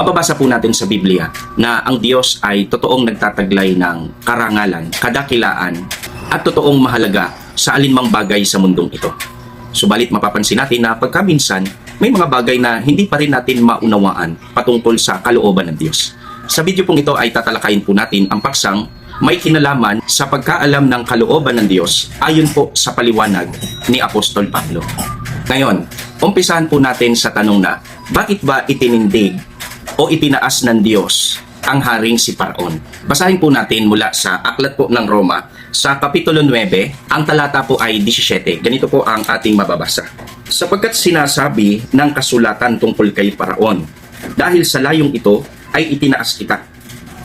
Mababasa po natin sa Biblia na ang Diyos ay totoong nagtataglay ng karangalan, kadakilaan, at totoong mahalaga sa alinmang bagay sa mundong ito. Subalit mapapansin natin na pagkaminsan, may mga bagay na hindi pa rin natin maunawaan patungkol sa kalooban ng Diyos. Sa video pong ito ay tatalakayin po natin ang paksang may kinalaman sa pagkaalam ng kalooban ng Diyos ayon po sa paliwanag ni Apostol Pablo. Ngayon, umpisahan po natin sa tanong na, bakit ba itinindig o itinaas ng Diyos ang haring si Paraon? Basahin po natin mula sa Aklat po ng Roma sa Kapitulo 9, ang talata po ay 17. Ganito po ang ating mababasa. Sapagkat sinasabi ng kasulatan tungkol kay Paraon, dahil sa layong ito ay itinaas kita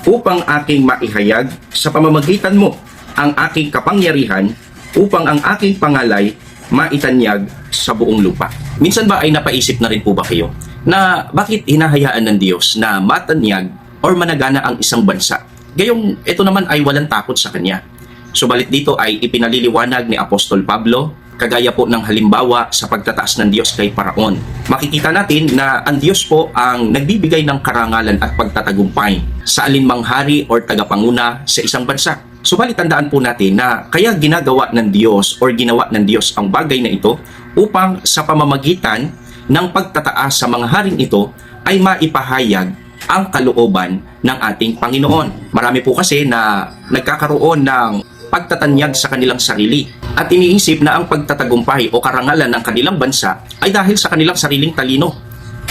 upang aking maihayag sa pamamagitan mo ang aking kapangyarihan upang ang aking pangalay maitanyag sa buong lupa. Minsan ba ay napaisip na rin po ba kayo na bakit hinahayaan ng Diyos na matanyag or managana ang isang bansa? Gayong ito naman ay walang takot sa Kanya. Subalit dito ay ipinaliliwanag ni Apostol Pablo kagaya po ng halimbawa sa pagtataas ng Diyos kay Paraon. Makikita natin na ang Diyos po ang nagbibigay ng karangalan at pagtatagumpay sa alinmang hari or tagapanguna sa isang bansa. Subalit tandaan po natin na kaya ginagawa ng Diyos or ginawa ng Diyos ang bagay na ito upang sa pamamagitan ng pagtataas sa mga haring ito ay maipahayag ang kalooban ng ating Panginoon. Marami po kasi na nagkakaroon ng pagtatanyag sa kanilang sarili at iniisip na ang pagtatagumpay o karangalan ng kanilang bansa ay dahil sa kanilang sariling talino.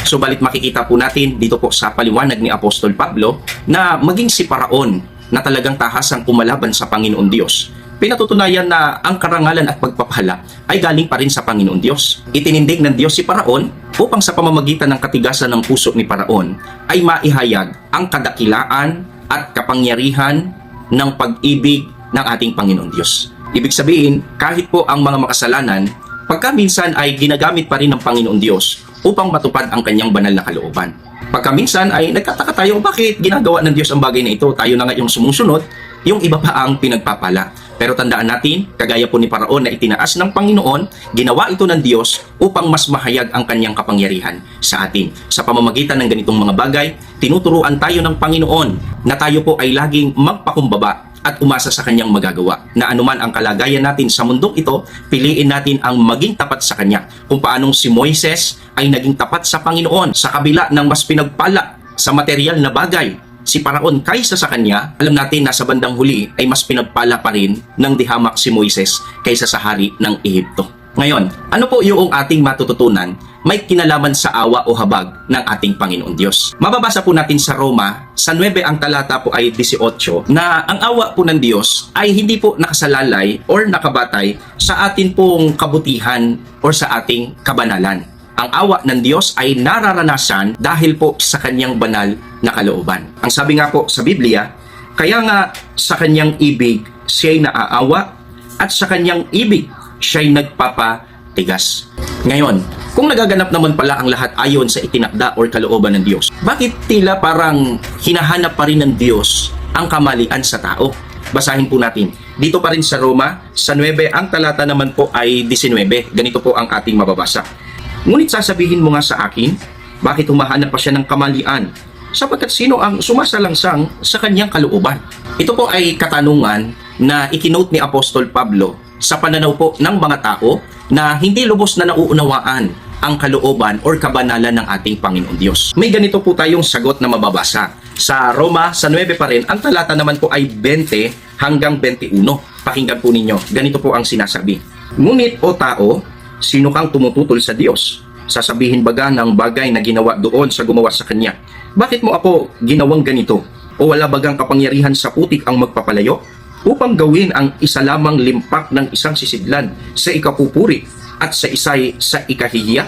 Subalit makikita po natin dito po sa paliwanag ni Apostol Pablo na maging si Paraon na talagang tahasang kumalaban sa Panginoon Diyos. Pinatutunayan na ang karangalan at pagpapala ay galing pa rin sa Panginoon Diyos. Itinindig ng Diyos si Paraon upang sa pamamagitan ng katigasan ng puso ni Paraon ay maihayag ang kadakilaan at kapangyarihan ng pag-ibig ng ating Panginoon Diyos. Ibig sabihin, kahit po ang mga makasalanan, pagka minsan ay ginagamit pa rin ng Panginoon Diyos upang matupad ang kanyang banal na kalooban. Pagka minsan ay nagtataka tayo, bakit ginagawa ng Diyos ang bagay na ito? Tayo na nga yung sumusunod, yung iba pa ang pinagpapala. Pero tandaan natin, kagaya po ni Paraon na itinaas ng Panginoon, ginawa ito ng Diyos upang mas mahayag ang kanyang kapangyarihan sa atin. Sa pamamagitan ng ganitong mga bagay, tinuturuan tayo ng Panginoon na tayo po ay laging magpakumbaba at umasa sa kanyang magagawa. Na anuman ang kalagayan natin sa mundong ito, piliin natin ang maging tapat sa kanya. Kung paanong si Moises ay naging tapat sa Panginoon sa kabila ng mas pinagpala sa material na bagay si Paraon kaysa sa kanya, alam natin na sa bandang huli ay mas pinagpala pa rin ng dihamak si Moises kaysa sa hari ng Ehipto. Ngayon, ano po yung ating matututunan may kinalaman sa awa o habag ng ating Panginoon Diyos? Mababasa po natin sa Roma, sa 9 ang talata po ay 18, na ang awa po ng Diyos ay hindi po nakasalalay or nakabatay sa atin pong kabutihan or sa ating kabanalan ang awa ng Diyos ay nararanasan dahil po sa kanyang banal na kalooban. Ang sabi nga po sa Biblia, kaya nga sa kanyang ibig siya'y naaawa at sa kanyang ibig siya'y nagpapatigas. Ngayon, kung nagaganap naman pala ang lahat ayon sa itinakda or kalooban ng Diyos, bakit tila parang hinahanap pa rin ng Diyos ang kamalian sa tao? Basahin po natin. Dito pa rin sa Roma, sa 9, ang talata naman po ay 19. Ganito po ang ating mababasa. Ngunit sasabihin mo nga sa akin, bakit humahanap pa siya ng kamalian? Sapagkat sino ang sumasalangsang sa kanyang kalooban? Ito po ay katanungan na ikinote ni Apostol Pablo sa pananaw po ng mga tao na hindi lubos na nauunawaan ang kalooban or kabanalan ng ating Panginoon Diyos. May ganito po tayong sagot na mababasa. Sa Roma, sa 9 pa rin, ang talata naman po ay 20 hanggang 21. Pakinggan po ninyo. Ganito po ang sinasabi. Ngunit o tao, sino kang tumututol sa Diyos? Sasabihin baga ng bagay na ginawa doon sa gumawa sa Kanya. Bakit mo ako ginawang ganito? O wala bagang kapangyarihan sa putik ang magpapalayo? Upang gawin ang isa lamang limpak ng isang sisidlan sa ikapupuri at sa isay sa ikahihiya?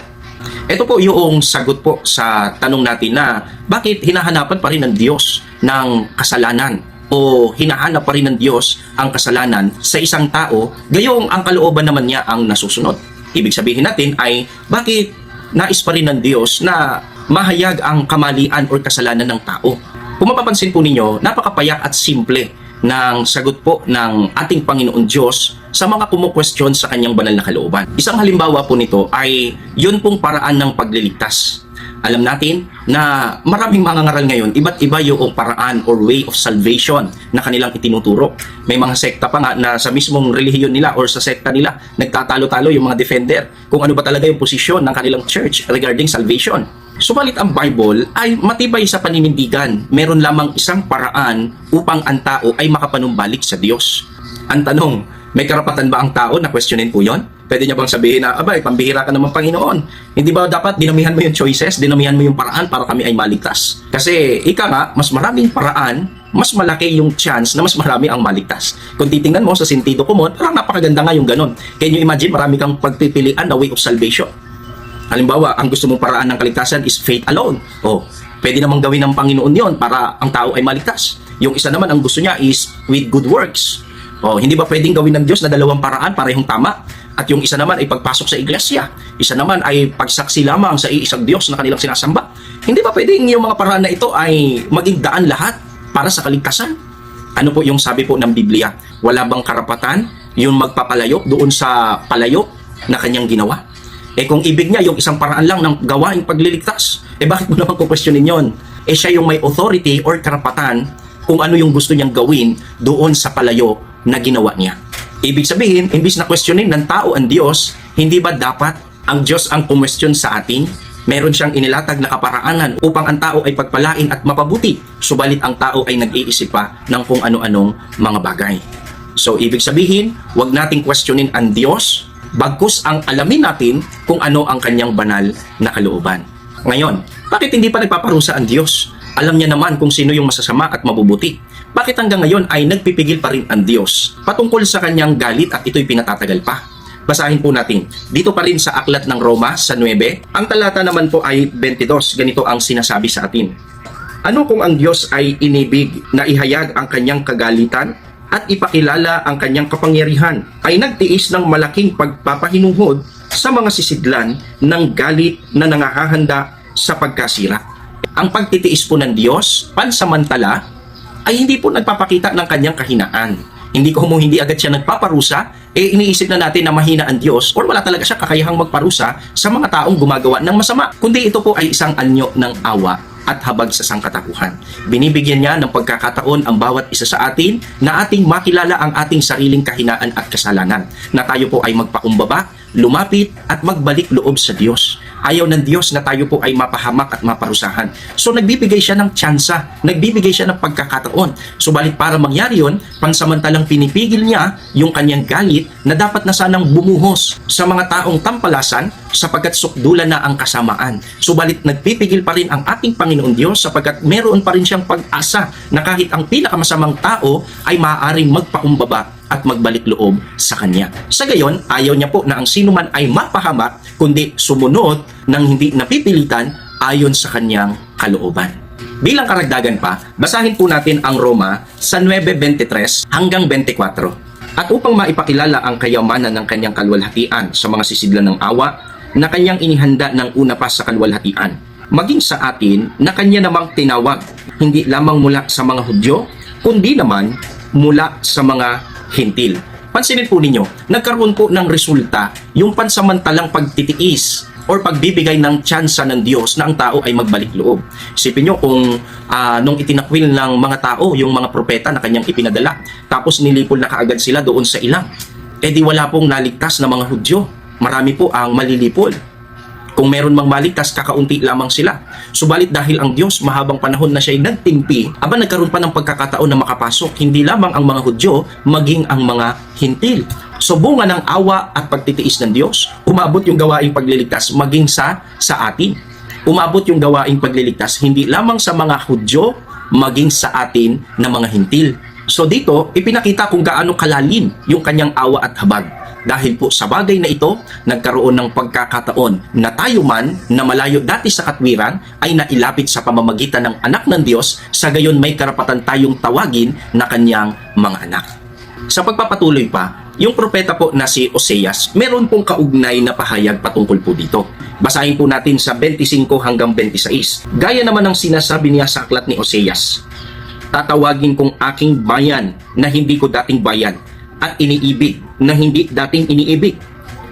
Ito po yung sagot po sa tanong natin na bakit hinahanapan pa rin ng Diyos ng kasalanan o hinahanap pa rin ng Diyos ang kasalanan sa isang tao gayong ang kalooban naman niya ang nasusunod. Ibig sabihin natin ay bakit nais pa rin ng Diyos na mahayag ang kamalian o kasalanan ng tao. Kung mapapansin po ninyo, napakapayak at simple ng sagot po ng ating Panginoon Diyos sa mga kumukwestiyon sa kanyang banal na kalooban. Isang halimbawa po nito ay yun pong paraan ng pagliligtas. Alam natin na maraming mga ngaral ngayon, iba't iba yung paraan or way of salvation na kanilang itinuturo. May mga sekta pa nga na sa mismong relihiyon nila or sa sekta nila, nagtatalo-talo yung mga defender kung ano ba talaga yung posisyon ng kanilang church regarding salvation. Subalit ang Bible ay matibay sa paninindigan. Meron lamang isang paraan upang ang tao ay makapanumbalik sa Diyos. Ang tanong, may karapatan ba ang tao na questionin po yon? Pwede niya bang sabihin na, abay, pambihira ka naman Panginoon. Hindi ba dapat dinamihan mo yung choices, dinamihan mo yung paraan para kami ay maligtas? Kasi, ika nga, mas maraming paraan, mas malaki yung chance na mas marami ang maligtas. Kung titingnan mo sa sentido kumon, parang napakaganda nga yung ganun. Can you imagine, marami kang pagpipilian na way of salvation. Halimbawa, ang gusto mong paraan ng kaligtasan is faith alone. O, pwede namang gawin ng Panginoon yon para ang tao ay maligtas. Yung isa naman, ang gusto niya is with good works. O, hindi ba pwedeng gawin ng Diyos na dalawang paraan, parehong tama? At yung isa naman ay pagpasok sa iglesia. Isa naman ay pagsaksi lamang sa iisang Diyos na kanilang sinasamba. Hindi ba pwedeng yung mga paraan na ito ay maging daan lahat para sa kaligtasan? Ano po yung sabi po ng Biblia? Wala bang karapatan yung magpapalayo doon sa palayo na kanyang ginawa? Eh kung ibig niya yung isang paraan lang ng gawaing pagliligtas, eh bakit mo naman kukwestiyonin yon? Eh siya yung may authority or karapatan kung ano yung gusto niyang gawin doon sa palayo na ginawa niya. Ibig sabihin, imbis na questionin ng tao ang Diyos, hindi ba dapat ang Diyos ang kumestyon sa atin? Meron siyang inilatag na kaparaanan upang ang tao ay pagpalain at mapabuti, subalit ang tao ay nag-iisip pa ng kung ano-anong mga bagay. So, ibig sabihin, wag nating questionin ang Diyos, bagkus ang alamin natin kung ano ang kanyang banal na kalooban. Ngayon, bakit hindi pa nagpaparusa ang Diyos? Alam niya naman kung sino yung masasama at mabubuti. Bakit hanggang ngayon ay nagpipigil pa rin ang Diyos patungkol sa kanyang galit at ito'y pinatatagal pa? Basahin po natin. Dito pa rin sa aklat ng Roma sa 9, ang talata naman po ay 22. Ganito ang sinasabi sa atin. Ano kung ang Diyos ay inibig na ihayag ang kanyang kagalitan at ipakilala ang kanyang kapangyarihan ay nagtiis ng malaking pagpapahinuhod sa mga sisidlan ng galit na nangahahanda sa pagkasira. Ang pagtitiis po ng Diyos, pansamantala, ay hindi po nagpapakita ng kanyang kahinaan. Hindi ko mo hindi agad siya nagpaparusa, eh iniisip na natin na mahina ang Diyos or wala talaga siya kakayahang magparusa sa mga taong gumagawa ng masama. Kundi ito po ay isang anyo ng awa at habag sa sangkatapuhan. Binibigyan niya ng pagkakataon ang bawat isa sa atin na ating makilala ang ating sariling kahinaan at kasalanan, na tayo po ay magpakumbaba, lumapit at magbalik loob sa Diyos. Ayaw ng Diyos na tayo po ay mapahamak at maparusahan. So nagbibigay siya ng tsansa, nagbibigay siya ng pagkakataon. Subalit para mangyari yon, pansamantalang pinipigil niya yung kanyang galit na dapat na sanang bumuhos sa mga taong tampalasan sapagkat sukdulan na ang kasamaan. Subalit nagpipigil pa rin ang ating Panginoon Diyos sapagkat meron pa rin siyang pag-asa na kahit ang pinakamasamang tao ay maaaring magpakumbaba at magbalik loob sa Kanya. Sa gayon, ayaw niya po na ang sino man ay mapahamak, kundi sumunod ng hindi napipilitan ayon sa Kanyang kalooban. Bilang karagdagan pa, basahin po natin ang Roma sa 9.23 hanggang 24. At upang maipakilala ang kayamanan ng kanyang kalwalhatian sa mga sisidlan ng awa na kanyang inihanda ng una pa sa kalwalhatian, maging sa atin na kanya namang tinawag, hindi lamang mula sa mga Hudyo, kundi naman mula sa mga hintil. Pansinin po ninyo, nagkaroon po ng resulta yung pansamantalang pagtitiis or pagbibigay ng tsansa ng Diyos na ang tao ay magbalik loob. Isipin nyo kung ah, nung itinakwil ng mga tao, yung mga propeta na kanyang ipinadala, tapos nilipol na kaagad sila doon sa ilang. Eh di wala pong naligtas na mga Hudyo. Marami po ang malilipol. Kung meron mang maligtas, kakaunti lamang sila. Subalit dahil ang Diyos mahabang panahon na siya'y nagtimpi, aba nagkaroon pa ng pagkakataon na makapasok, hindi lamang ang mga Hudyo, maging ang mga hintil. So bunga ng awa at pagtitiis ng Diyos, umabot yung gawaing pagliligtas maging sa sa atin. Umabot yung gawaing pagliligtas hindi lamang sa mga Hudyo, maging sa atin na mga hintil. So dito, ipinakita kung gaano kalalim yung kanyang awa at habag. Dahil po sa bagay na ito, nagkaroon ng pagkakataon na tayo man na malayo dati sa katwiran ay nailapit sa pamamagitan ng anak ng Diyos, sa gayon may karapatan tayong tawagin na kanyang mga anak. Sa pagpapatuloy pa, yung propeta po na si Oseas, meron pong kaugnay na pahayag patungkol po dito. Basahin po natin sa 25 hanggang 26. Gaya naman ng sinasabi niya sa aklat ni Oseas, Tatawagin kong aking bayan na hindi ko dating bayan at iniibig na hindi dating iniibig.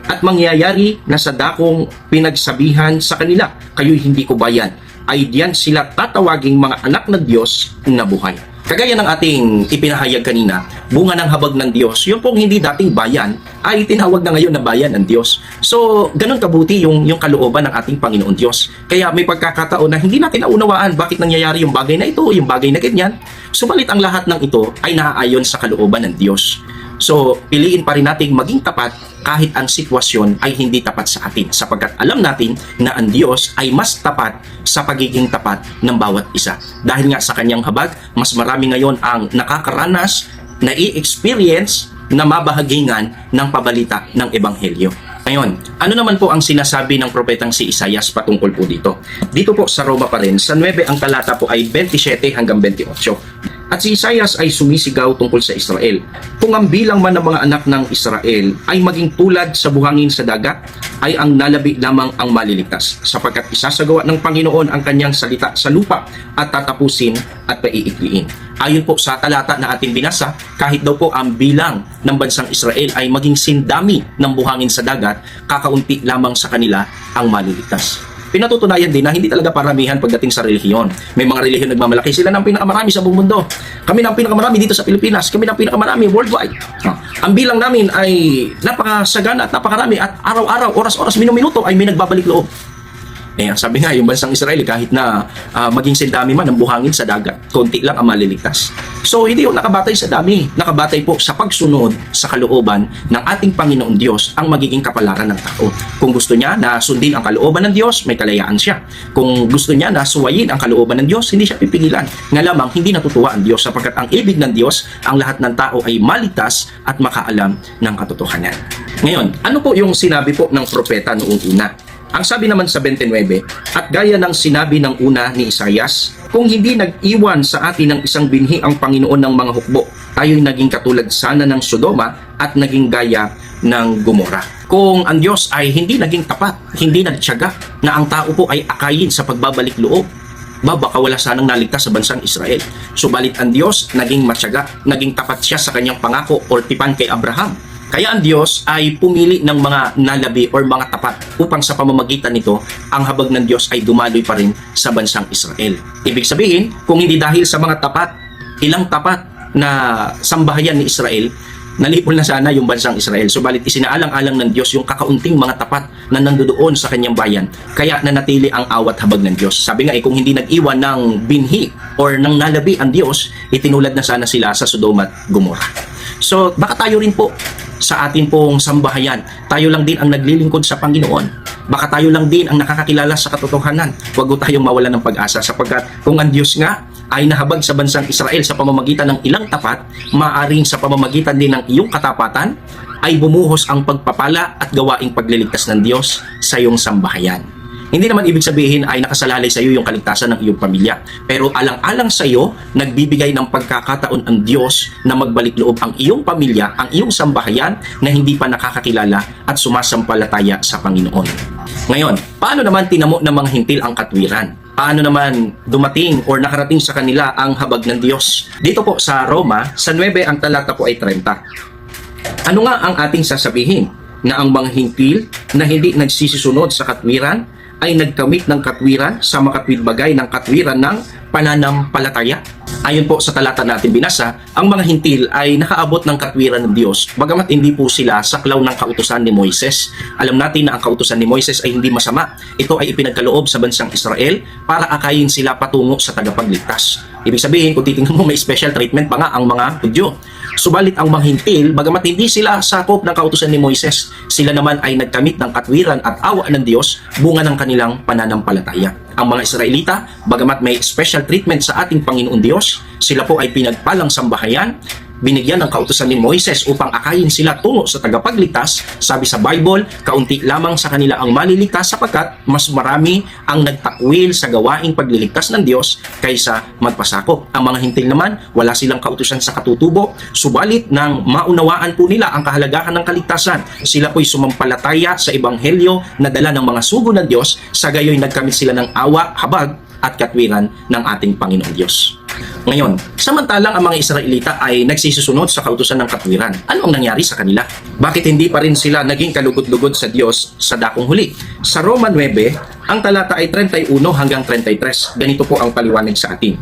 At mangyayari na sa dakong pinagsabihan sa kanila, kayo'y hindi ko bayan, ay diyan sila tatawaging mga anak ng Diyos na buhay. Kagaya ng ating ipinahayag kanina, bunga ng habag ng Diyos, yung pong hindi dating bayan, ay tinawag na ngayon na bayan ng Diyos. So, ganun kabuti yung, yung kalooban ng ating Panginoon Diyos. Kaya may pagkakataon na hindi natin naunawaan bakit nangyayari yung bagay na ito, yung bagay na ganyan. Subalit ang lahat ng ito ay naaayon sa kalooban ng Diyos. So, piliin pa rin nating maging tapat kahit ang sitwasyon ay hindi tapat sa atin sapagkat alam natin na ang Diyos ay mas tapat sa pagiging tapat ng bawat isa. Dahil nga sa kanyang habag, mas marami ngayon ang nakakaranas na i-experience na mabahagingan ng pabalita ng Ebanghelyo. Ngayon, ano naman po ang sinasabi ng propetang si Isayas patungkol po dito? Dito po sa Roma pa rin, sa 9 ang talata po ay 27 hanggang 28. At si Isayas ay sumisigaw tungkol sa Israel. Kung ang bilang man ng mga anak ng Israel ay maging tulad sa buhangin sa dagat, ay ang nalabi lamang ang maliligtas, sapagkat isasagawa ng Panginoon ang kanyang salita sa lupa at tatapusin at paiikliin. Ayon po sa talata na ating binasa, kahit daw po ang bilang ng bansang Israel ay maging sindami ng buhangin sa dagat, kakaunti lamang sa kanila ang maliligtas pinatutunayan din na hindi talaga paramihan pagdating sa relihiyon. May mga relihiyon nagmamalaki sila ng pinakamarami sa buong mundo. Kami ng pinakamarami dito sa Pilipinas. Kami ng pinakamarami worldwide. Ang bilang namin ay napakasagana at napakarami at araw-araw, oras-oras, minuminuto ay may nagbabalik loob. Eh, sabi nga, yung bansang Israel, kahit na ah, maging sindami man ang buhangin sa dagat, konti lang ang maliligtas. So, hindi yung nakabatay sa dami. Nakabatay po sa pagsunod sa kalooban ng ating Panginoon Diyos ang magiging kapalaran ng tao. Kung gusto niya na sundin ang kalooban ng Diyos, may kalayaan siya. Kung gusto niya na suwayin ang kalooban ng Diyos, hindi siya pipigilan. Nga lamang, hindi natutuwa ang Diyos sapagkat ang ibig ng Diyos, ang lahat ng tao ay maligtas at makaalam ng katotohanan. Ngayon, ano po yung sinabi po ng propeta noong una? Ang sabi naman sa 29, at gaya ng sinabi ng una ni Isayas, kung hindi nag-iwan sa atin ng isang binhi ang Panginoon ng mga hukbo, tayo'y naging katulad sana ng Sodoma at naging gaya ng Gomora. Kung ang Diyos ay hindi naging tapat, hindi nagtiyaga na ang tao po ay akayin sa pagbabalik loob, ba baka wala sanang naligtas sa bansang Israel. Subalit ang Diyos naging matyaga, naging tapat siya sa kanyang pangako or tipan kay Abraham. Kaya ang Diyos ay pumili ng mga nalabi or mga tapat upang sa pamamagitan nito, ang habag ng Diyos ay dumaloy pa rin sa bansang Israel. Ibig sabihin, kung hindi dahil sa mga tapat, ilang tapat na sambahayan ni Israel, nalipol na sana yung bansang Israel. Subalit isinaalang-alang ng Diyos yung kakaunting mga tapat na nandoon sa kanyang bayan. Kaya nanatili ang awat habag ng Diyos. Sabi nga eh, kung hindi nag-iwan ng binhi or ng nalabi ang Diyos, itinulad na sana sila sa Sodoma at Gomorrah. So, baka tayo rin po sa atin pong sambahayan. Tayo lang din ang naglilingkod sa Panginoon. Baka tayo lang din ang nakakakilala sa katotohanan. Huwag ko tayong mawala ng pag-asa sapagkat kung ang Diyos nga ay nahabag sa bansang Israel sa pamamagitan ng ilang tapat, maaring sa pamamagitan din ng iyong katapatan, ay bumuhos ang pagpapala at gawaing pagliligtas ng Diyos sa iyong sambahayan. Hindi naman ibig sabihin ay nakasalalay sa iyo yung kaligtasan ng iyong pamilya. Pero alang-alang sa iyo, nagbibigay ng pagkakataon ang Diyos na magbalik loob ang iyong pamilya, ang iyong sambahayan na hindi pa nakakakilala at sumasampalataya sa Panginoon. Ngayon, paano naman tinamo ng mga hintil ang katwiran? Paano naman dumating or nakarating sa kanila ang habag ng Diyos? Dito po sa Roma, sa 9 ang talata po ay 30. Ano nga ang ating sasabihin? Na ang mga hintil na hindi nagsisisunod sa katwiran ay nagkamit ng katwiran sa makatwid bagay ng katwiran ng pananampalataya. Ayon po sa talata natin binasa, ang mga hintil ay nakaabot ng katwiran ng Diyos, bagamat hindi po sila saklaw ng kautusan ni Moises. Alam natin na ang kautusan ni Moises ay hindi masama. Ito ay ipinagkaloob sa bansang Israel para akayin sila patungo sa tagapagligtas. Ibig sabihin, kung titingnan mo, may special treatment pa nga ang mga Hudyo. Subalit ang mga hintil, bagamat hindi sila sakop ng kautusan ni Moises, sila naman ay nagkamit ng katwiran at awa ng Diyos bunga ng kanilang pananampalataya. Ang mga Israelita, bagamat may special treatment sa ating Panginoon Diyos, sila po ay pinagpalang sambahayan, binigyan ng kautusan ni Moises upang akayin sila tungo sa tagapagligtas. Sabi sa Bible, kaunti lamang sa kanila ang maliligtas sapagkat mas marami ang nagtakwil sa gawaing pagliligtas ng Diyos kaysa magpasakop. Ang mga hintil naman, wala silang kautusan sa katutubo, subalit nang maunawaan po nila ang kahalagahan ng kaligtasan, sila po'y sumampalataya sa ebanghelyo na dala ng mga sugo ng Diyos, sa gayoy nagkamit sila ng awa, habag, at katwiran ng ating Panginoon Diyos. Ngayon, samantalang ang mga Israelita ay nagsisusunod sa kautusan ng katwiran. Ano ang nangyari sa kanila? Bakit hindi pa rin sila naging kalugod-lugod sa Diyos sa dakong huli? Sa Roma 9, ang talata ay 31 hanggang 33. Ganito po ang paliwanag sa atin.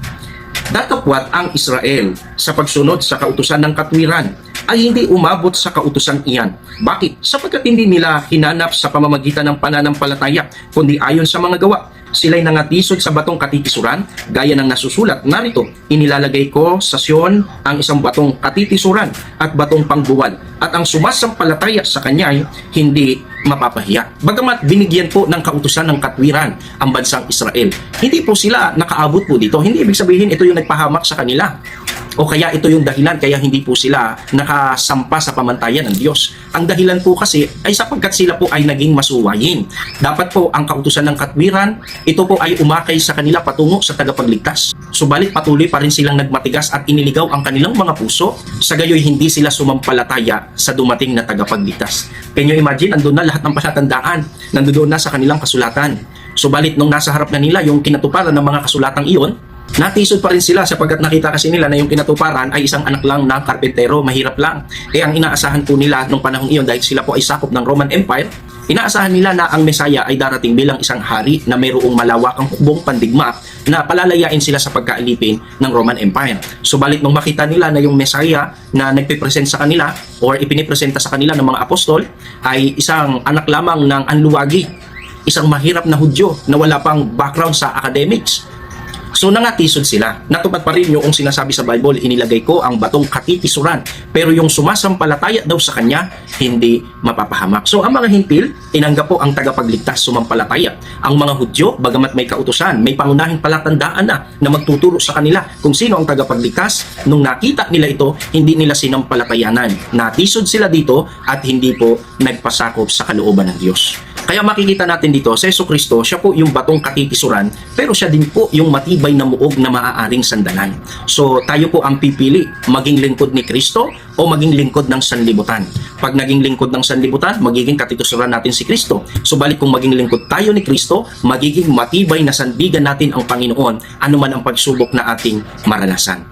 Datapwat ang Israel sa pagsunod sa kautusan ng katwiran ay hindi umabot sa kautusan iyan. Bakit? Sapagkat hindi nila hinanap sa pamamagitan ng pananampalataya, kundi ayon sa mga gawa. Sila'y nangatisod sa batong katitisuran, gaya ng nasusulat. Narito, inilalagay ko sa Sion ang isang batong katitisuran at batong pangbuwal. At ang sumasampalataya sa kanya ay hindi mapapahiya. Bagamat binigyan po ng kautusan ng katwiran ang bansang Israel, hindi po sila nakaabot po dito. Hindi ibig sabihin ito yung nagpahamak sa kanila. O kaya ito yung dahilan kaya hindi po sila nakasampa sa pamantayan ng Diyos. Ang dahilan po kasi ay sapagkat sila po ay naging masuwayin. Dapat po ang kautusan ng katwiran, ito po ay umakay sa kanila patungo sa tagapagligtas. Subalit patuloy pa rin silang nagmatigas at iniligaw ang kanilang mga puso, sa gayoy hindi sila sumampalataya sa dumating na tagapagligtas. Can you imagine, andun na lahat ng palatandaan, nandoon na sa kanilang kasulatan. Subalit nung nasa harap na nila yung kinatuparan ng mga kasulatang iyon, Natisod pa rin sila sapagkat nakita kasi nila na yung kinatuparan ay isang anak lang ng karpentero, mahirap lang. Kaya ang inaasahan po nila nung panahong iyon dahil sila po ay sakop ng Roman Empire, inaasahan nila na ang Mesaya ay darating bilang isang hari na mayroong malawakang hukbong pandigma na palalayain sila sa pagkaalipin ng Roman Empire. Subalit nung makita nila na yung Mesaya na nagpipresent sa kanila or ipinipresenta sa kanila ng mga apostol ay isang anak lamang ng anluwagi, isang mahirap na Hudyo na wala pang background sa academics. So nangatisod sila. Natupad pa rin yung sinasabi sa Bible, inilagay ko ang batong katitisuran. Pero yung sumasampalataya daw sa kanya, hindi mapapahamak. So ang mga hintil, tinanggap po ang tagapagligtas sumampalataya. Ang mga Hudyo, bagamat may kautusan, may pangunahing palatandaan na na magtuturo sa kanila kung sino ang tagapagligtas. Nung nakita nila ito, hindi nila sinampalatayanan. Natisod sila dito at hindi po nagpasakop sa kalooban ng Diyos. Kaya makikita natin dito, sa Yeso Kristo, siya po yung batong katitisuran, pero siya din po yung matibay na muog na maaaring sandalan. So, tayo po ang pipili, maging lingkod ni Kristo o maging lingkod ng sanlibutan. Pag naging lingkod ng sanlibutan, magiging katitisuran natin si Kristo. Subalit kung maging lingkod tayo ni Kristo, magiging matibay na sandigan natin ang Panginoon, anuman ang pagsubok na ating maranasan.